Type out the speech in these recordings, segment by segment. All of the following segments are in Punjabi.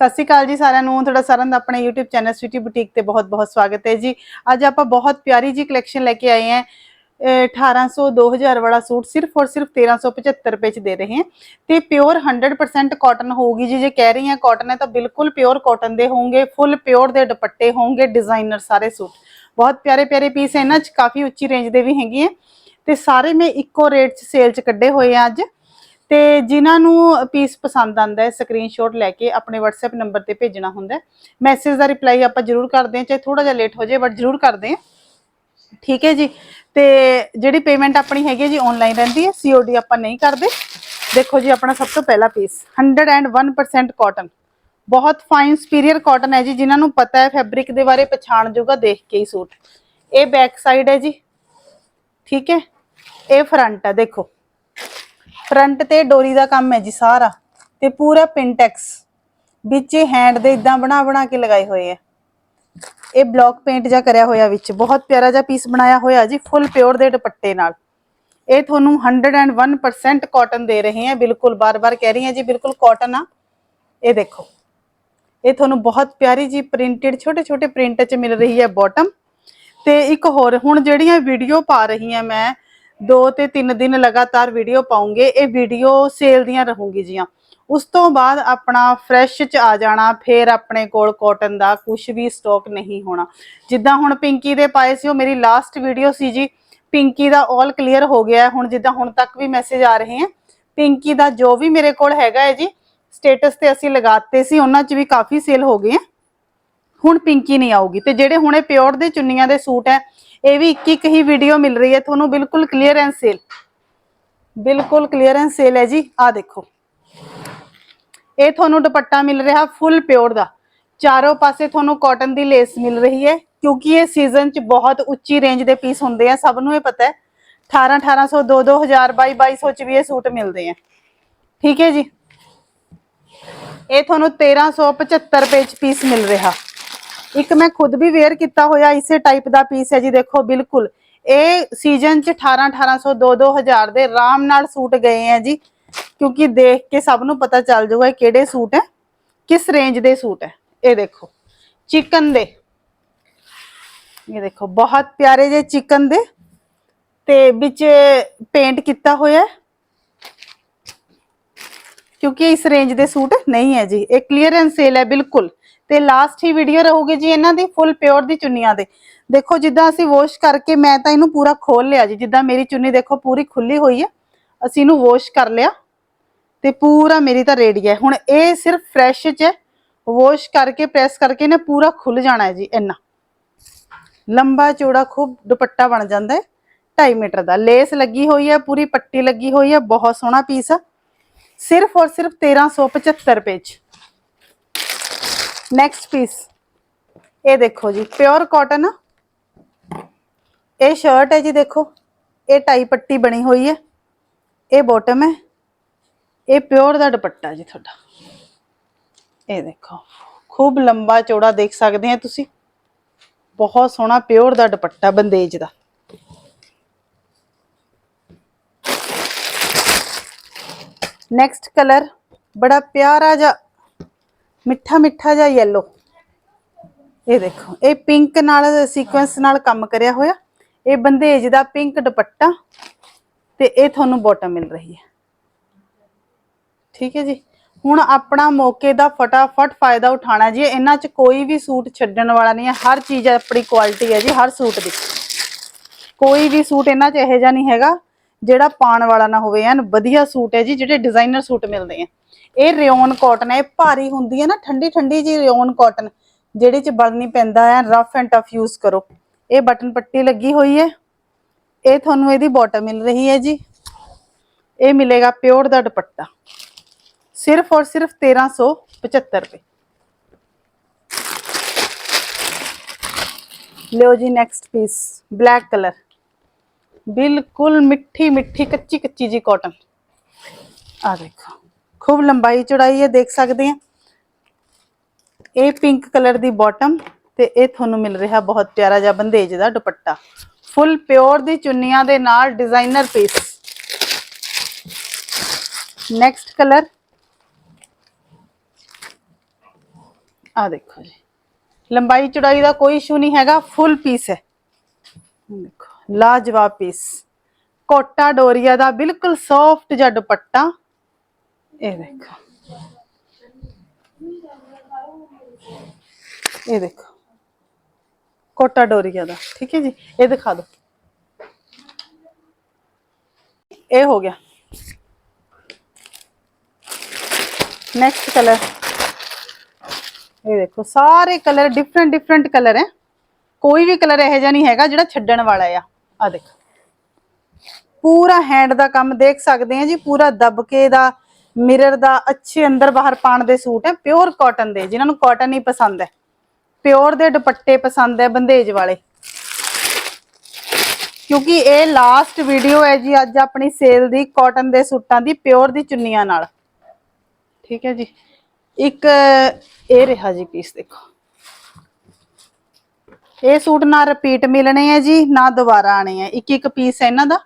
ਸਤਿ ਸ਼੍ਰੀ ਅਕਾਲ ਜੀ ਸਾਰਿਆਂ ਨੂੰ। ਤੁਹਾਡਾ ਸਾਰਿਆਂ ਦਾ ਆਪਣੇ YouTube ਚੈਨਲ ਸਵੀਟੀ ਬੁਟੀਕ ਤੇ ਬਹੁਤ-ਬਹੁਤ ਸਵਾਗਤ ਹੈ ਜੀ। ਅੱਜ ਆਪਾਂ ਬਹੁਤ ਪਿਆਰੀ ਜੀ ਕਲੈਕਸ਼ਨ ਲੈ ਕੇ ਆਏ ਹਾਂ। ਅਹ 1800 2000 ਵਾਲਾ ਸੂਟ ਸਿਰਫ ਔਰ ਸਿਰਫ 1375 ਰੁਪਏ ਚ ਦੇ ਰਹੇ ਹਾਂ। ਤੇ ਪਿਓਰ 100% ਕਾਟਨ ਹੋਊਗੀ ਜੀ। ਜੇ ਕਹਿ ਰਹੀ ਹਾਂ ਕਾਟਨ ਹੈ ਤਾਂ ਬਿਲਕੁਲ ਪਿਓਰ ਕਾਟਨ ਦੇ ਹੋਣਗੇ ਫੁੱਲ ਪਿਓਰ ਦੇ ਦੁਪੱਟੇ ਹੋਣਗੇ ਡਿਜ਼ਾਈਨਰ ਸਾਰੇ ਸੂਟ। ਬਹੁਤ ਪਿਆਰੇ ਪਿਆਰੇ ਪੀਸ ਹੈ। ਇਹਨਾਂ ਚ ਕਾਫੀ ਉੱਚੀ ਰੇਂਜ ਦੇ ਵੀ ਹੈਗੇ ਆ। ਤੇ ਸਾਰੇ ਮੈਂ ਇੱਕੋ ਰੇਟ 'ਚ ਸੇਲ 'ਚ ਕੱਢੇ ਹੋਏ ਆ ਅੱਜ। ਤੇ ਜਿਨ੍ਹਾਂ ਨੂੰ ਪੀਸ ਪਸੰਦ ਆਂਦਾ ਹੈ ਸਕਰੀਨਸ਼ਾਟ ਲੈ ਕੇ ਆਪਣੇ WhatsApp ਨੰਬਰ ਤੇ ਭੇਜਣਾ ਹੁੰਦਾ ਮੈਸੇਜ ਦਾ ਰਿਪਲਾਈ ਆਪਾਂ ਜ਼ਰੂਰ ਕਰਦੇ ਹਾਂ, ਚਾਹੇ ਥੋੜਾ ਜਿਹਾ ਲੇਟ ਹੋ ਜਾਏ ਬਟ ਜ਼ਰੂਰ ਕਰਦੇ ਹਾਂ। ਠੀਕ ਹੈ ਜੀ? ਤੇ ਜਿਹੜੀ ਪੇਮੈਂਟ ਆਪਣੀ ਹੈਗੀ ਹੈ ਜੀ ਆਨਲਾਈਨ ਰਹਿੰਦੀ ਹੈ COD ਆਪਾਂ ਨਹੀਂ ਕਰਦੇ। ਦੇਖੋ ਜੀ, ਆਪਣਾ ਸਭ ਤੋਂ ਪਹਿਲਾ ਪੀਸ 101% ਕਾਟਨ ਬਹੁਤ ਫਾਈਨ ਸੁਪੀਰੀਅਰ ਕਾਟਨ ਹੈ ਜੀ, ਜਿਨ੍ਹਾਂ ਨੂੰ ਪਤਾ ਹੈ ਫੈਬਰਿਕ ਦੇ ਬਾਰੇ ਪਛਾਣ ਜੂਗਾ ਦੇਖ ਕੇ ਹੀ ਸੂਟ। ਇਹ ਬੈਕ ਸਾਈਡ ਹੈ ਜੀ। ਠੀਕ ਹੈ? ਇਹ ਫਰੰਟ ਹੈ, ਦੇਖੋ। ਫਰੰਟ ਤੇ ਡੋਰੀ ਦਾ ਕੰਮ ਹੈ ਜੀ ਸਾਰਾ ਤੇ ਪੂਰਾ ਪਿੰਟੈਕਸ। ਵਿੱਚ ਹੈਂਡ ਦੇ ਇਦਾਂ ਬਣਾ ਬਣਾ ਕੇ ਲਗਾਏ ਹੋਏ ਆ ਇਹ ਬਲੌਕ ਪੇਂਟ ਜਾਂ ਕਰਿਆ ਹੋਇਆ ਵਿੱਚ। ਬਹੁਤ ਪਿਆਰਾ ਜਿਹਾ ਪੀਸ ਬਣਾਇਆ ਹੋਇਆ ਜੀ ਫੁੱਲ ਪਿਓਰ ਦੇ ਦੁਪੱਟੇ ਨਾਲ। ਇਹ ਤੁਹਾਨੂੰ 101% ਕਾਟਨ ਦੇ ਰਹੇ ਹਾਂ। ਬਿਲਕੁਲ ਬਾਰ-ਬਾਰ ਕਹਿ ਰਹੀ ਹਾਂ ਜੀ, ਬਿਲਕੁਲ ਕਾਟਨ ਆ। ਇਹ ਦੇਖੋ। ਇਹ ਤੁਹਾਨੂੰ ਬਹੁਤ ਪਿਆਰੀ ਜੀ ਪ੍ਰਿੰਟਡ, ਛੋਟੇ-ਛੋਟੇ ਪ੍ਰਿੰਟ 'ਚ ਮਿਲ ਰਹੀ ਹੈ ਬਾਟਮ। ਤੇ ਇੱਕ ਹੋਰ, ਹੁਣ ਜਿਹੜੀਆਂ ਵੀਡੀਓ ਪਾ ਰਹੀ ਹਾਂ ਮੈਂ ਦੋ ਤੇ ਤਿੰਨ ਦਿਨ ਲਗਾਤਾਰ ਵੀਡੀਓ ਪਾਉਂਗੇ, ਇਹ ਵੀਡੀਓ ਸੇਲ ਦੀਆਂ ਰਹੂਗੀ ਜੀਆਂ। ਉਸ ਤੋਂ ਬਾਅਦ ਆਪਣਾ ਫਰੈਸ਼ ਚ ਆ ਜਾਣਾ, ਫਿਰ ਆਪਣੇ ਕੋਲ ਕਾਟਨ ਦਾ ਕੁਝ ਵੀ ਸਟਾਕ ਨਹੀਂ ਹੋਣਾ। ਜਿੱਦਾਂ ਹੁਣ ਪਿੰਕੀ ਦੇ ਪਾਏ ਸੀ, ਉਹ ਮੇਰੀ ਲਾਸਟ ਵੀਡੀਓ ਸੀ ਜੀ। ਪਿੰਕੀ ਦਾ ਆਲ ਕਲੀਅਰ ਹੋ ਗਿਆ ਹੁਣ ਜਿੱਦਾਂ ਹੁਣ ਤੱਕ ਵੀ ਮੈਸੇਜ ਆ ਰਹੇ ਹਨ ਪਿੰਕੀ ਦਾ ਜੋ ਵੀ ਮੇਰੇ ਕੋਲ ਹੈਗਾ ਹੈ ਜੀ ਸਟੇਟਸ ਤੇ ਅਸੀਂ ਲਗਾਤੇ ਸੀ, ਉਹਨਾਂ 'ਚ ਵੀ ਕਾਫੀ ਸੇਲ ਹੋ ਗਏ ਹੁਣ ਪਿੰਕੀ ਨਹੀਂ ਆਊਗੀ। ਤੇ ਜਿਹੜੇ ਹੁਣੇ ਪਿਓਰ ਦੇ ਚੁੰਨੀਆਂ ਦੇ ਸੂਟ ਹੈ ਇਹ ਵੀ ਇੱਕ ਇੱਕ ਹੀ ਵੀਡੀਓ ਮਿਲ ਰਹੀ ਹੈ, ਤੁਹਾਨੂੰ ਬਿਲਕੁਲ ਕਲੀਅਰ ਐਂਡ ਸੇਲ ਬਿਲਕੁਲ ਕਲੀਅਰ ਐਂਡ ਸੇਲ ਹੈ ਜੀ ਆ ਦੇਖੋ। ਇਹ ਤੁਹਾਨੂੰ ਦੁਪੱਟਾ ਮਿਲ ਰਿਹਾ ਫੁੱਲ ਪਿਓਰ ਦਾ। ਚਾਰੋਂ ਪਾਸੇ ਤੁਹਾਨੂੰ ਕਾਟਨ ਦੀ ਲੇਸ ਮਿਲ ਰਹੀ ਹੈ, ਕਿਉਂਕਿ ਇਹ ਸੀਜ਼ਨ 'ਚ ਬਹੁਤ ਉੱਚੀ ਰੇਂਜ ਦੇ ਪੀਸ ਹੁੰਦੇ ਆ, ਸਭ ਨੂੰ ਇਹ ਪਤਾ ਹੈ। 18 1800 2 2000 22 2200 ਚ ਵੀ ਇਹ ਸੂਟ ਮਿਲਦੇ ਆ। ਠੀਕ ਹੈ ਜੀ? ਇਹ ਤੁਹਾਨੂੰ 1375 ਰੁਪਏ ਚ ਪੀਸ ਮਿਲ ਰਿਹਾ। ਇੱਕ ਮੈਂ ਖੁਦ ਵੀ ਵੇਅਰ ਕੀਤਾ ਹੋਇਆ ਇਸੇ ਟਾਈਪ ਦਾ ਪੀਸ ਹੈ ਜੀ, ਦੇਖੋ ਬਿਲਕੁਲ। ਇਹ ਸੀਜ਼ਨ ਚ 18 1800 2 2000 ਦੇ ਆਰਾਮ ਨਾਲ ਸੂਟ ਗਏ ਆ ਜੀ, ਕਿਉਂਕਿ ਦੇਖ ਕੇ ਸਭ ਨੂੰ ਪਤਾ ਚੱਲ ਜਾਊਗਾ ਇਹ ਕਿਹੜੇ ਸੂਟ ਹੈ, ਕਿਸ ਰੇਂਜ ਦੇ ਸੂਟ ਹੈ। ਇਹ ਦੇਖੋ ਚਿਕਨ ਦੇ। ਇਹ ਦੇਖੋ, ਬਹੁਤ ਪਿਆਰੇ ਜੇ ਚਿਕਨ ਦੇ, ਤੇ ਵਿੱਚ ਪੇਂਟ ਕੀਤਾ ਹੋਇਆ ਹੈ। ਕਿਉਂਕਿ ਇਸ ਰੇਂਜ ਦੇ ਸੂਟ ਨਹੀਂ ਹੈ ਜੀ, ਇਹ ਕਲੀਅਰੈਂਸ ਸੇਲ ਹੈ, ਬਿਲਕੁਲ। ਤੇ ਲਾਸਟ ਹੀ ਵੀਡੀਓ ਰਹੂਗੀ ਜੀ ਇਹਨਾਂ ਦੀ ਫੁੱਲ ਪਿਓਰ ਦੀ ਚੁੰਨੀਆਂ ਦੇ। ਦੇਖੋ ਜਿੱਦਾਂ ਅਸੀਂ ਵਾਸ਼ ਕਰਕੇ ਮੈਂ ਤਾਂ ਇਹਨੂੰ ਪੂਰਾ ਖੋਲ ਲਿਆ ਜੀ। ਜਿੱਦਾਂ ਮੇਰੀ ਚੁੰਨੀ ਦੇਖੋ ਪੂਰੀ ਖੁੱਲੀ ਹੋਈ ਹੈ ਅਸੀਂ ਇਹਨੂੰ ਵਾਸ਼ ਕਰ ਲਿਆ ਤੇ ਪੂਰਾ ਮੇਰੀ ਤਾਂ ਰੈਡੀ ਹੈ ਹੁਣ ਇਹ ਸਿਰਫ ਫਰੈਸ਼ ਚ ਵਾਸ਼ ਕਰਕੇ ਪ੍ਰੈਸ ਕਰਕੇ ਇਹਨੇ ਪੂਰਾ ਖੁੱਲ ਜਾਣਾ ਹੈ ਜੀ ਇੰਨਾ। ਲੰਬਾ ਚੌੜਾ ਖੂਬ ਦੁਪੱਟਾ ਬਣ ਜਾਂਦਾ ਹੈ 2.5 ਮੀਟਰ ਦਾ। ਲੇਸ ਲੱਗੀ ਹੋਈ ਹੈ ਪੂਰੀ ਪੱਟੀ ਲੱਗੀ ਹੋਈ ਹੈ ਬਹੁਤ ਸੋਹਣਾ ਪੀਸ ਆ। ਸਿਰਫ ਔਰ ਸਿਰਫ 1375 ਰੁਪਏ ਚ ਨੈਕਸਟ ਪੀਸ ਇਹ ਦੇਖੋ ਜੀ ਪਿਓਰ ਕਾਟਨ ਆ। ਇਹ ਸ਼ਰਟ ਹੈ ਜੀ ਦੇਖੋ, ਇਹ ਟਾਈ ਪੱਟੀ ਬਣੀ ਹੋਈ ਹੈ। ਇਹ ਬਾਟਮ ਹੈ। ਇਹ ਪਿਓਰ ਦਾ ਦੁਪੱਟਾ ਜੀ ਤੁਹਾਡਾ। ਇਹ ਦੇਖੋ, ਖੂਬ ਲੰਬਾ ਚੌੜਾ ਦੇਖ ਸਕਦੇ ਆ ਤੁਸੀਂ। ਬਹੁਤ ਸੋਹਣਾ ਪਿਓਰ ਦਾ ਦੁਪੱਟਾ ਬੰਦੇਜ ਦਾ। ਨੈਕਸਟ ਕਲਰ ਬੜਾ ਪਿਆਰਾ ਜਿਹਾ ਮਿੱਠਾ ਮਿੱਠਾ ਜਿਹਾ yellow ਇਹ ਦੇਖੋ, ਇਹ ਪਿੰਕ ਨਾਲ ਸੀਕੁਐਂਸ ਨਾਲ ਕੰਮ ਕਰਿਆ ਹੋਇਆ। ਇਹ ਬੰਦੇਜ ਦਾ ਪਿੰਕ ਦੁਪੱਟਾ ਤੇ ਇਹ ਤੁਹਾਨੂੰ ਬਾਟਮ ਮਿਲ ਰਹੀ ਹੈ। ਠੀਕ ਹੈ ਜੀ? ਹੁਣ ਆਪਣਾ ਮੌਕੇ ਦਾ ਫਟਾਫਟ ਫਾਇਦਾ ਉਠਾਣਾ ਜੀ। ਇਹਨਾਂ 'ਚ ਕੋਈ ਵੀ ਸੂਟ ਛੱਡਣ ਵਾਲਾ ਨਹੀਂ ਹੈ। ਹਰ ਚੀਜ਼ ਆਪਣੀ ਕੁਆਲਿਟੀ ਹੈ ਜੀ, ਹਰ ਸੂਟ ਦੀ। ਕੋਈ ਵੀ ਸੂਟ ਇਹਨਾਂ 'ਚ ਇਹੋ ਜਿਹਾ ਨਹੀਂ ਹੈਗਾ। ਜਿਹੜਾ ਪਾਣ ਵਾਲਾ ਨਾ ਹੋਵੇ, ਐਨ ਵਧੀਆ ਸੂਟ ਹੈ ਜੀ, ਜਿਹੜੇ ਡਿਜ਼ਾਈਨਰ ਸੂਟ ਮਿਲਦੇ ਆ। ਇਹ ਰਿਓਨ ਕਾਟਨ ਹੈ, ਇਹ ਭਾਰੀ ਹੁੰਦੀ ਹੈ ਨਾ ਠੰਡੀ ਠੰਡੀ ਜੀ ਰਿਓਨ ਕਾਟਨ ਜਿਹੜੇ 'ਚ ਬਲ ਪੈਂਦਾ ਹੈ ਰਫ ਐਂਡ ਟਫ ਯੂਜ਼ ਕਰੋ। ਇਹ ਬਟਨ ਪੱਟੀ ਲੱਗੀ ਹੋਈ ਹੈ। ਇਹ ਤੁਹਾਨੂੰ ਇਹਦੀ ਬਾਟਮ ਮਿਲ ਰਹੀ ਹੈ ਜੀ। ਇਹ ਮਿਲੇਗਾ ਪਿਓਰ ਦਾ ਦੁਪੱਟਾ। ਸਿਰਫ ਔਰ ਸਿਰਫ 1375 ਰੁਪਏ। ਲਿਓ ਜੀ ਨੈਕਸਟ ਪੀਸ ਬਲੈਕ ਕਲਰ ਬਿਲਕੁਲ ਮਿੱਠੀ ਮਿੱਠੀ, ਕੱਚੀ ਕੱਚੀ ਜੀ ਕਾਟਨ ਆ ਦੇਖੋ, ਖੂਬ ਲੰਬਾਈ ਚੌੜਾਈ ਹੈ ਦੇਖ ਸਕਦੇ ਆ। ਇਹ ਪਿੰਕ ਕਲਰ ਦੀ ਬਾਟਮ ਤੇ ਇਹ ਤੁਹਾਨੂੰ ਮਿਲ ਰਿਹਾ ਬਹੁਤ ਪਿਆਰਾ ਜਿਹਾ ਬੰਦੇਜ ਦਾ ਦੁਪੱਟਾ। ਫੁੱਲ ਪਿਓਰ ਦੀ ਚੁੰਨੀਆਂ ਦੇ ਨਾਲ ਡਿਜ਼ਾਈਨਰ ਪੀਸ ਨੈਕਸਟ ਕਲਰ ਆ ਦੇਖੋ ਜੀ। ਲੰਬਾਈ ਚੌੜਾਈ ਦਾ ਕੋਈ ਇਸ਼ੂ ਨਹੀਂ ਹੈਗਾ ਫੁੱਲ ਪੀਸ ਹੈ। ਲਾਜਵਾਬ ਪੀਸ ਕੋਟਾ ਡੋਰੀਆ ਦਾ ਬਿਲਕੁਲ ਸੌਫਟ ਜਿਹਾ ਦੁਪੱਟਾ। ਇਹ ਦੇਖੋ। ਇਹ ਦੇਖੋ। ਕੋਟਾ ਡੋਰੀਆ ਦਾ, ਠੀਕ ਹੈ ਜੀ? ਇਹ ਦਿਖਾ ਦਿਓ। ਇਹ ਹੋ ਗਿਆ। ਨੈਕਸਟ ਕਲਰ ਇਹ ਦੇਖੋ, ਸਾਰੇ ਕਲਰ ਡਿਫਰੈਂਟ ਡਿਫਰੈਂਟ ਕਲਰ ਹੈ। ਕੋਈ ਵੀ ਕਲਰ ਇਹੋ ਜਿਹਾ ਨਹੀਂ ਹੈਗਾ ਜਿਹੜਾ ਛੱਡਣ ਵਾਲਾ ਆ। ਆ ਦੇਖੋ। ਪੂਰਾ ਹੈਂਡ ਦਾ ਕੰਮ ਦੇਖ ਸਕਦੇ ਆ ਜੀ, ਪੂਰਾ ਦਬਕੇ ਦਾ ਮਿਰਰ ਦਾ, ਅੱਛੇ ਅੰਦਰ ਬਾਹਰ ਪਾਣ ਦੇ ਸੂਟ ਹੈ ਪਿਓਰ ਕਾਟਨ ਦੇ, ਜਿਨ੍ਹਾਂ ਨੂੰ ਕਾਟਨ ਹੀ ਪਸੰਦ ਹੈ। ਪਿਓਰ ਦੇ ਦੁਪੱਟੇ ਪਸੰਦ ਹੈ, ਬੰਦੇਜ ਵਾਲੇ। ਕਿਉਂਕਿ ਇਹ ਲਾਸਟ ਵੀਡੀਓ ਹੈ ਜੀ, ਅੱਜ ਆਪਣੀ ਸੇਲ ਦੀ ਕਾਟਨ ਦੇ ਸੂਟਾਂ ਦੀ ਪਿਓਰ ਦੀ ਚੁੰਨੀਆਂ ਨਾਲ। ਠੀਕ ਹੈ ਜੀ। ਇੱਕ ਇਹ ਰਿਹਾ ਜੀ ਪੀਸ ਦੇਖੋ। ਇਹ ਸੂਟ ਨਾ ਰਿਪੀਟ ਮਿਲਣੇ ਆ ਜੀ, ਨਾ ਦੁਬਾਰਾ ਆਣੇ ਆ। ਇੱਕ ਇੱਕ ਪੀਸ ਹੈ ਇਹਨਾਂ ਦਾ।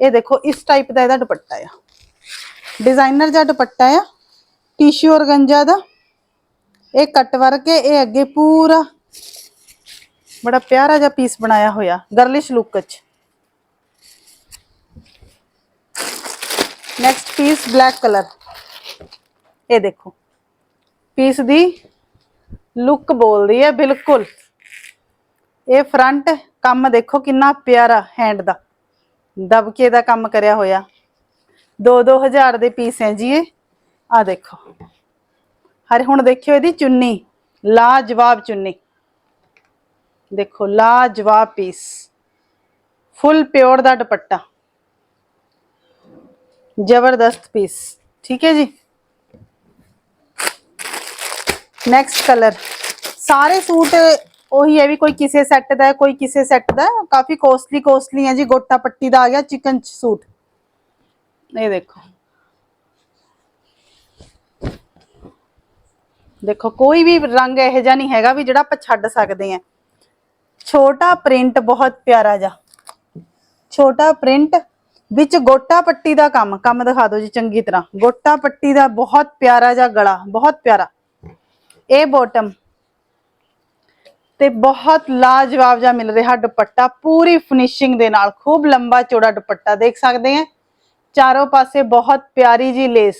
ਇਹ ਦੇਖੋ, ਇਸ ਟਾਈਪ ਦਾ ਇਹਦਾ ਦੁਪੱਟਾ ਆ। ਡਿਜ਼ਾਈਨਰ ਜਿਹਾ ਦੁਪੱਟਾ ਆ ਟਿਸ਼ੂ ਔਰਗੰਜਾ ਦਾ। ਇਹ ਕੱਟ ਵਰਕ ਹੈ ਇਹ ਅੱਗੇ ਪੂਰਾ ਬੜਾ ਪਿਆਰਾ ਜਿਹਾ ਪੀਸ ਬਣਾਇਆ ਹੋਇਆ ਗਰਲਿਸ਼ ਲੁੱਕ ਚ। ਨੈਕਸਟ ਪੀਸ ਬਲੈਕ ਕਲਰ ਇਹ ਦੇਖੋ ਪੀਸ ਦੀ ਲੁੱਕ ਬੋਲਦੀ ਹੈ ਬਿਲਕੁਲ। ਇਹ ਫਰੰਟ ਕੰਮ ਦੇਖੋ ਕਿੰਨਾ ਪਿਆਰਾ ਹੈਂਡ ਦਾ। ਦਬਕੇ ਦਾ ਕੰਮ ਕਰਿਆ ਹੋਇਆ। 2-2000 ਦੇ ਪੀਸ ਹੈ ਜੀ ਇਹ। ਆ ਦੇਖੋ। ਹਰ ਹੁਣ ਦੇਖਿਓ ਇਹਦੀ ਚੁੰਨੀ। ਲਾਜਵਾਬ ਚੁੰਨੀ। ਦੇਖੋ, ਲਾਜਵਾਬ ਪੀਸ ਫੁੱਲ ਪਿਓਰ ਦਾ ਦੁਪੱਟਾ। ਜ਼ਬਰਦਸਤ ਪੀਸ ਠੀਕ ਹੈ ਜੀ? ਨੈਕਸਟ ਕਲਰ ਸਾਰੇ ਸੂਟ ਉਹੀ ਹੈ ਵੀ ਕੋਈ ਕਿਸੇ ਸੈੱਟ ਦਾ, ਕੋਈ ਕਿਸੇ ਸੈੱਟ ਦਾ, ਕਾਫੀ ਕੋਸਟਲੀ ਕੋਸਟਲੀ ਹੈ ਜੀ, ਗੋਟਾ ਪੱਟੀ ਦਾ ਆ ਗਿਆ ਚਿਕਨ ਸੂਟ ਇਹ ਦੇਖੋ। ਦੇਖੋ, ਕੋਈ ਵੀ ਰੰਗ ਇਹੋ ਜਿਹਾ ਨਹੀਂ ਹੈਗਾ ਵੀ ਜਿਹੜਾ ਆਪਾਂ ਛੱਡ ਸਕਦੇ ਆ ਛੋਟਾ ਪ੍ਰਿੰਟ ਬਹੁਤ ਪਿਆਰਾ ਜਾ ਛੋਟਾ ਪ੍ਰਿੰਟ ਵਿੱਚ ਗੋਟਾ ਪੱਟੀ ਦਾ ਕੰਮ ਕੰਮ ਦਿਖਾ ਦਿਓ ਜੀ ਚੰਗੀ ਤਰ੍ਹਾਂ। ਗੋਟਾ ਪੱਟੀ ਦਾ ਬਹੁਤ ਪਿਆਰਾ ਜਿਹਾ ਗਲਾ, ਬਹੁਤ ਪਿਆਰਾ। ਇਹ ਬੋਟਮ ਤੇ ਬਹੁਤ ਲਾਜਵਾਬ ਜਿਹਾ ਮਿਲ ਰਿਹਾ ਦੁਪੱਟਾ। ਪੂਰੀ ਫਿਨਿਸ਼ਿੰਗ ਦੇ ਨਾਲ ਖੂਬ ਲੰਬਾ ਚੌੜਾ ਦੁਪੱਟਾ ਦੇਖ ਸਕਦੇ ਆ। ਚਾਰੋਂ ਪਾਸੇ ਬਹੁਤ ਪਿਆਰੀ ਜੀ ਲੇਸ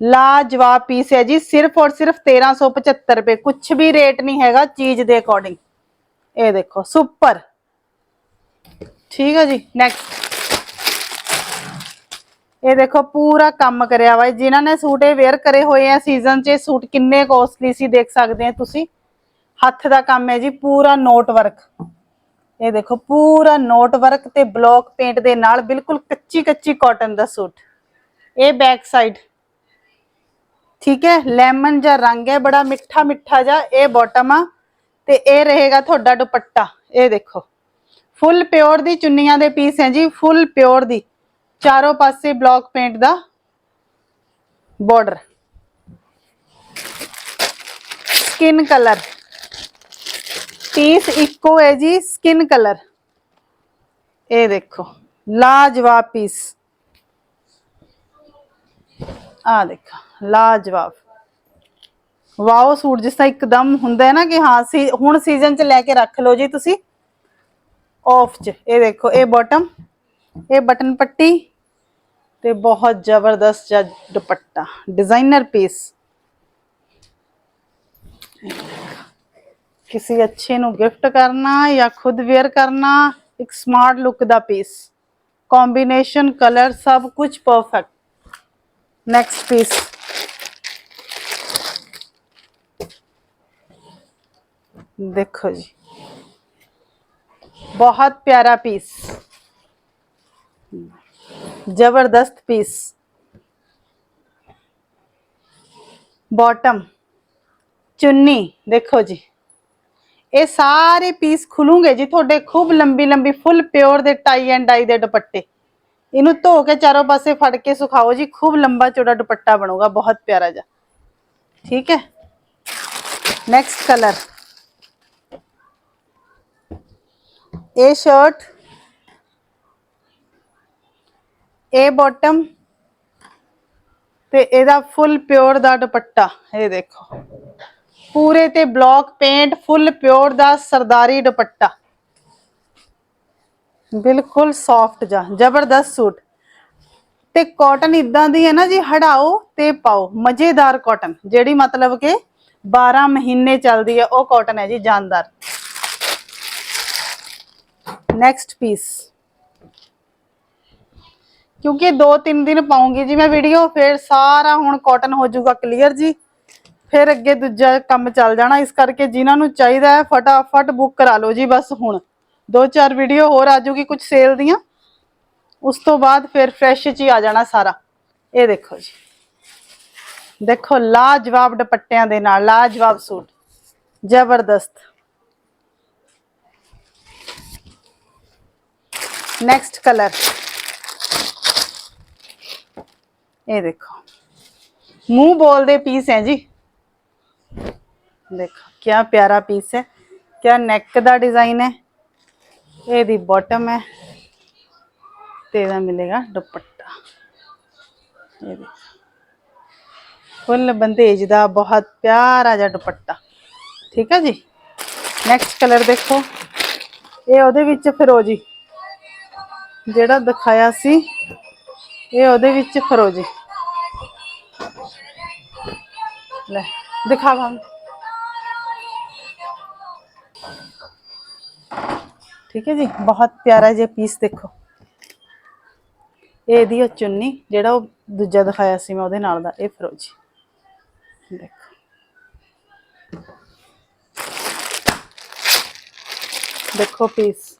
ਲਾਜਵਾਬ ਪੀਸ ਹੈ ਜੀ। ਸਿਰਫ ਔਰ ਸਿਰਫ 1375 ਰੁਪਏ। ਕੁਝ ਵੀ ਰੇਟ ਨਹੀਂ ਹੈਗਾ ਚੀਜ਼ ਦੇ ਅਕੋਰਡਿੰਗ ਇਹ ਦੇਖੋ ਸੁਪਰ ਠੀਕ ਹੈ ਜੀ ਨੈਕਸਟ ਇਹ ਦੇਖੋ, ਪੂਰਾ ਕੰਮ ਕਰਿਆ ਵਾ ਜਿਨ੍ਹਾਂ ਨੇ ਸੂਟ ਇਹ ਵੇਅਰ ਕਰੇ ਹੋਏ ਆ ਸੀਜ਼ਨ 'ਚ, ਇਹ ਸੂਟ ਕਿੰਨੇ ਕੋਸਟਲੀ ਸੀ ਦੇਖ ਸਕਦੇ ਆ ਤੁਸੀਂ। ਹੱਥ ਦਾ ਕੰਮ ਹੈ ਜੀ, ਪੂਰਾ ਨੋਟ ਵਰਕ ਇਹ ਦੇਖੋ, ਪੂਰਾ ਨੋਟ ਵਰਕ ਤੇ ਬਲੌਕ ਪੇਂਟ ਦੇ ਨਾਲ ਬਿਲਕੁਲ ਕੱਚੀ ਕੱਚੀ ਕਾਟਨ ਦਾ ਸੂਟ। ਇਹ ਬੈਕ ਸਾਈਡ ਠੀਕ ਹੈ ਲੈਮਨ ਜਿਹਾ ਰੰਗ ਹੈ, ਬੜਾ ਮਿੱਠਾ ਮਿੱਠਾ ਜਿਹਾ, ਇਹ ਬਾਟਮ ਆ, ਤੇ ਇਹ ਰਹੇਗਾ ਤੁਹਾਡਾ ਦੁਪੱਟਾ। ਇਹ ਦੇਖੋ ਫੁੱਲ ਪਿਓਰ ਦੀ ਚੁੰਨੀਆਂ ਦੇ ਪੀਸ ਹੈ ਜੀ ਫੁੱਲ ਪਿਓਰ ਦੀ। ਚਾਰੋਂ ਪਾਸੇ ਬਲੌਕ ਪੇਂਟ ਦਾ ਬਾਰਡਰ ਸਕਿਨ ਕਲਰ ਪੀਸ ਇੱਕੋ ਹੈ ਜੀ ਸਕਿਨ ਕਲਰ ਇਹ ਦੇਖੋ, ਲਾਜਵਾਬ ਪੀਸ ਆ ਦੇਖੋ, ਲਾਜਵਾਬ। ਵਾਓ, ਸੂਟ ਜਿਸ ਤਰ੍ਹਾਂ ਇੱਕਦਮ ਹੁੰਦਾ ਹੈ ਨਾ ਕਿ ਹਾਂ, ਸੀ ਹੁਣ ਸੀਜ਼ਨ 'ਚ ਲੈ ਕੇ ਰੱਖ ਲਓ ਜੀ ਤੁਸੀਂ। ਆਫ 'ਚ, ਇਹ ਦੇਖੋ, ਇਹ ਬਾਟਮ ਇਹ ਬਟਨ ਪੱਟੀ ਤੇ ਬਹੁਤ ਜ਼ਬਰਦਸਤ ਜਿਹਾ ਦੁਪੱਟਾ ਡਿਜ਼ਾਈਨਰ ਪੀਸ ਕਿਸੇ ਅੱਛੇ ਨੂੰ ਗਿਫਟ ਕਰਨਾ ਜਾਂ ਖੁਦ ਵੇਅਰ ਕਰਨਾ ਇੱਕ ਸਮਾਰਟ ਲੁੱਕ ਦਾ ਪੀਸ ਕੰਬੀਨੇਸ਼ਨ ਕਲਰ ਸਭ ਕੁਝ ਪਰਫੈਕਟ ਨੈਕਸਟ ਪੀਸ ਦੇਖੋ ਜੀ ਬਹੁਤ ਪਿਆਰਾ ਪੀਸ ਜ਼ਬਰਦਸਤ ਪੀਸ ਬਾਟਮ ਚੁੰਨੀ ਦੇਖੋ ਜੀ ਇਹ ਸਾਰੇ ਪੀਸ ਖੁੱਲੂਗੇ ਜੀ ਤੁਹਾਡੇ ਖੂਬ ਲੰਬੀ ਲੰਬੀ ਫੁੱਲ ਪਿਓਰ ਦੇ ਟਾਈ ਐਂਡ ਡਾਈ ਦੇ ਦੁਪੱਟੇ। ਇਹਨੂੰ ਧੋ ਕੇ ਚਾਰੋਂ ਪਾਸੇ ਫੜ ਕੇ ਸੁਖਾਓ ਜੀ, ਖੂਬ ਲੰਬਾ ਚੌੜਾ ਦੁਪੱਟਾ ਬਣੂਗਾ, ਬਹੁਤ ਪਿਆਰਾ ਜਿਹਾ। ਠੀਕ ਹੈ? ਨੈਕਸਟ ਕਲਰ ਇਹ ਸ਼ਰਟ ਇਹ ਬਾਟਮ ਤੇ ਇਹਦਾ ਫੁੱਲ ਪਿਓਰ ਦਾ ਦੁਪੱਟਾ, ਇਹ ਦੇਖੋ। ਪੂਰੇ ਤੇ ਬਲੌਕ ਪੇਂਟ, ਫੁੱਲ ਪਿਓਰ ਦਾ ਸਰਦਾਰੀ ਦੁਪੱਟਾ। ਬਿਲਕੁਲ ਸੌਫਟ ਜਾ ਜ਼ਬਰਦਸਤ ਸੂਟ। ਤੇ ਕਾਟਨ ਇਦਾਂ ਦੀ ਹੈ ਨਾ ਜੀ ਹਟਾਓ ਤੇ ਪਾਓ, ਮਜ਼ੇਦਾਰ ਕਾਟਨ ਜਿਹੜੀ ਮਤਲਬ ਕਿ 12 ਮਹੀਨੇ ਚੱਲਦੀ ਹੈ, ਉਹ ਕਾਟਨ ਹੈ ਜੀ, ਜਾਨਦਾਰ। ਨੈਕਸਟ ਪੀਸ ਕਿਉਂਕਿ 2-3 ਦਿਨ ਪਾਉਂਗੀ ਜੀ ਮੈਂ ਵੀਡੀਓ ਫਿਰ ਸਾਰਾ ਹੁਣ ਕਾਟਨ ਹੋ ਜਾਊਗਾ ਕਲੀਅਰ ਜੀ। ਫਿਰ ਅੱਗੇ ਦੂਜਾ ਕੰਮ ਚੱਲ ਜਾਣਾ। ਇਸ ਕਰਕੇ ਜਿਨ੍ਹਾਂ ਨੂੰ ਚਾਹੀਦਾ ਹੈ ਫਟਾਫਟ ਬੁੱਕ ਕਰਾ ਲਓ ਜੀ ਬਸ ਹੁਣ। ਦੋ ਚਾਰ ਵੀਡੀਓ ਹੋਰ ਆ ਜਾਊਗੀ ਕੁਝ ਸੇਲ ਦੀਆਂ। ਉਸ ਤੋਂ ਬਾਅਦ ਫਿਰ ਫਰੈਸ਼ ਚ ਹੀ ਆ ਜਾਣਾ ਸਾਰਾ। ਇਹ ਦੇਖੋ ਜੀ। ਦੇਖੋ ਲਾਜਵਾਬ ਦੁਪੱਟਿਆਂ ਦੇ ਨਾਲ, ਲਾਜਵਾਬ ਸੂਟ। ਜ਼ਬਰਦਸਤ। ਨੈਕਸਟ ਕਲਰ ਇਹ ਦੇਖੋ। ਮੂੰਹ ਬੋਲਦੇ ਪੀਸ ਹੈ ਜੀ। ਦੇਖੋ ਕੀ ਪਿਆਰਾ ਪੀਸ ਹੈ ਕੀ ਨੈਕ ਦਾ ਡਿਜ਼ਾਈਨ ਹੈ। ਇਹਦੀ ਬਾਟਮ ਹੈ ਤੇ ਇਹਦਾ ਮਿਲੇਗਾ ਦੁਪੱਟਾ। ਇਹ ਦੇਖੋ। ਫੁੱਲ ਬੰਦੇਜ ਦਾ ਬਹੁਤ ਪਿਆਰਾ ਜਿਹਾ ਦੁਪੱਟਾ। ਠੀਕ ਹੈ ਜੀ? ਨੈਕਸਟ ਕਲਰ ਦੇਖੋ। ਇਹ ਉਹਦੇ ਵਿੱਚ ਫਿਰੋਜੀ। ਜਿਹੜਾ ਦਿਖਾਇਆ ਸੀ, ਇਹ ਉਹਦੇ ਵਿੱਚ ਫਿਰੋਜੀ। ਲੈ ਦਿਖਾਵਾਂ ਠੀਕ ਹੈ ਜੀ? ਬਹੁਤ ਪਿਆਰਾ ਜਿਹਾ ਪੀਸ ਦੇਖੋ। ਇਹ ਇਹਦੀ ਉਹ ਚੁੰਨੀ, ਜਿਹੜਾ ਉਹ ਦੂਜਾ ਦਿਖਾਇਆ ਸੀ ਮੈਂ ਉਹਦੇ ਨਾਲ ਦਾ, ਇਹ ਫਰੋਜੀ। ਦੇਖੋ। ਦੇਖੋ ਪੀਸ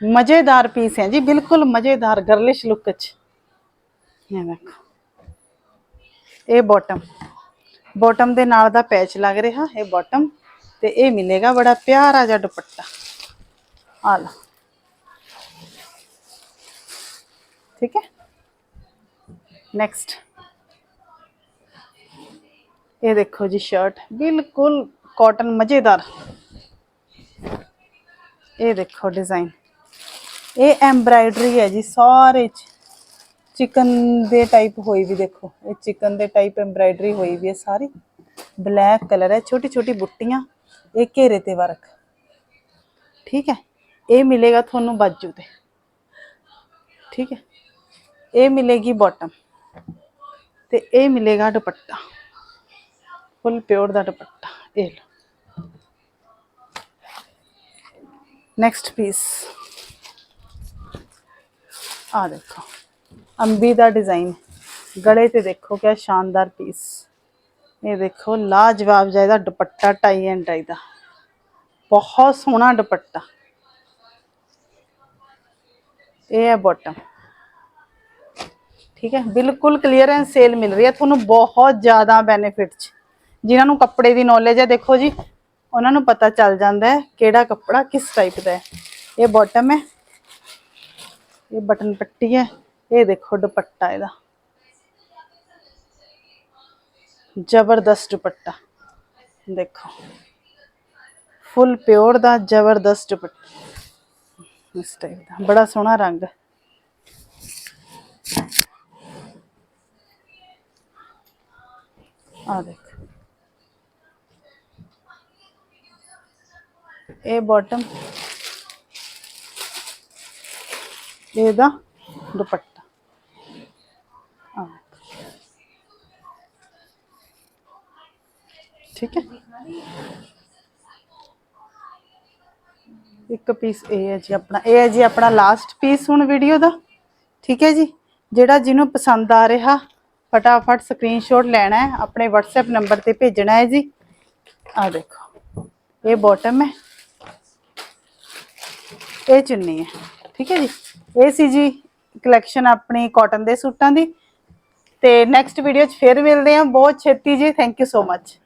ਮਜ਼ੇਦਾਰ ਪੀਸ ਹੈ ਜੀ, ਬਿਲਕੁਲ ਮਜ਼ੇਦਾਰ ਗਰਲਿਸ਼ ਲੁੱਕ ਚ। ਇਹ ਦੇਖੋ। ਇਹ ਬਾਟਮ ਬਾਟਮ ਦੇ ਨਾਲ ਦਾ ਪੈਚ ਲੱਗ ਰਿਹਾ, ਇਹ ਬਾਟਮ ਤੇ ਇਹ ਮਿਲੇਗਾ ਬੜਾ ਪਿਆਰਾ ਜਿਹਾ ਦੁਪੱਟਾ। ਆ ਲਓ ਠੀਕ ਹੈ? ਨੈਕਸਟ ਇਹ ਦੇਖੋ ਜੀ ਸ਼ਰਟ ਬਿਲਕੁਲ ਕਾਟਨ ਮਜ਼ੇਦਾਰ। ਇਹ ਦੇਖੋ ਡਿਜ਼ਾਈਨ ਇਹ ਐਮਬਰਾਇਡਰੀ ਹੈ ਜੀ ਸਾਰੇ ਚ। ਚਿਕਨ ਦੇ ਟਾਈਪ ਹੋਈ ਵੀ ਦੇਖੋ, ਇਹ ਚਿਕਨ ਦੇ ਟਾਈਪ ਐਮਬਰਾਇਡਰੀ ਹੋਈ ਵੀ ਹੈ ਸਾਰੀ। ਬਲੈਕ ਕਲਰ ਹੈ, ਛੋਟੀ ਛੋਟੀ ਬੁੱਟੀਆਂ, ਇਹ ਘੇਰੇ ਤੇ ਵਰਕ ਠੀਕ ਹੈ, ਇਹ ਮਿਲੇਗਾ ਤੁਹਾਨੂੰ ਬਾਜੂ ਤੇ। ਠੀਕ ਹੈ, ਇਹ ਮਿਲੇਗੀ ਬਾਟਮ ਤੇ ਇਹ ਮਿਲੇਗਾ ਦੁਪੱਟਾ। ਫੁੱਲ ਪਿਓਰ ਦਾ ਦੁਪੱਟਾ, ਇਹ ਲਓ। ਨੈਕਸਟ ਪੀਸ ਆ ਦੇਖੋ। ਅੰਬੀ ਦਾ ਡਿਜ਼ਾਈਨ ਗਲੇ ਤੇ ਦੇਖੋ ਕਿਆ ਸ਼ਾਨਦਾਰ ਪੀਸ ਇਹ ਦੇਖੋ ਲਾਜਵਾਬ ਜਿਹਾ ਦੁਪੱਟਾ ਟਾਈ ਐਂਡ ਟਾਈ ਦਾ। ਬਹੁਤ ਸੋਹਣਾ ਦੁਪੱਟਾ। ਇਹ ਹੈ ਬਾਟਮ ਠੀਕ ਹੈ, ਬਿਲਕੁਲ ਕਲੀਅਰੈਂਸ ਸੇਲ ਮਿਲ ਰਹੀ ਹੈ। ਤੁਹਾਨੂੰ ਬਹੁਤ ਜ਼ਿਆਦਾ ਬੈਨੀਫਿਟ ਚ। ਜਿਨ੍ਹਾਂ ਨੂੰ ਕੱਪੜੇ ਦੀ ਨੌਲੇਜ ਹੈ, ਦੇਖੋ ਜੀ, ਉਹਨਾਂ ਨੂੰ ਪਤਾ ਚੱਲ ਜਾਂਦਾ ਹੈ ਕਿਹੜਾ ਕੱਪੜਾ ਕਿਸ ਟਾਈਪ ਦਾ ਹੈ। ਇਹ ਬਾਟਮ ਹੈ। ਇਹ ਬਟਨ ਪੱਟੀ ਹੈ। ਇਹ ਦੇਖੋ ਦੁਪੱਟਾ ਇਹਦਾ ਜ਼ਬਰਦਸਤ ਦੁਪੱਟਾ ਦੇਖੋ ਫੁੱਲ ਪਿਓਰ ਦਾ ਜ਼ਬਰਦਸਤ ਦੁਪੱਟਾ ਇਸ ਟਾਈਪ ਦਾ ਬੜਾ ਸੋਹਣਾ ਰੰਗ ਹੈ ਆ ਦੇਖ ਇਹ ਬਾਟਮ ਇਹਦਾ ਦੁਪੱਟਾ ਠੀਕ ਹੈ। ਇੱਕ ਪੀਸ ਇਹ ਹੈ ਜੀ ਆਪਣਾ, ਇਹ ਹੈ ਜੀ ਆਪਣਾ ਲਾਸਟ ਪੀਸ ਹੁਣ ਵੀਡੀਓ ਦਾ। ਠੀਕ ਹੈ ਜੀ। ਜਿਹੜਾ ਜਿਹਨੂੰ ਪਸੰਦ ਆ ਰਿਹਾ, ਫਟਾਫਟ ਸਕਰੀਨਸ਼ਾਟ ਲੈਣਾ ਹੈ, ਆਪਣੇ WhatsApp ਨੰਬਰ ਤੇ ਭੇਜਣਾ ਹੈ ਜੀ। ਆ ਦੇਖੋ, ਇਹ ਬਾਟਮ ਹੈ। ਇਹ ਚੁੰਨੀ ਹੈ। ਠੀਕ ਹੈ ਜੀ। ਇਹ ਸੀ ਜੀ ਕਲੈਕਸ਼ਨ ਆਪਣੀ ਕਾਟਨ ਦੇ ਸੂਟਾਂ ਦੀ। ਤੇ ਨੈਕਸਟ ਵੀਡੀਓ 'ਚ ਫਿਰ ਮਿਲਦੇ ਹਾਂ। ਬਹੁਤ ਛੇਤੀ ਜੀ। Thank you so much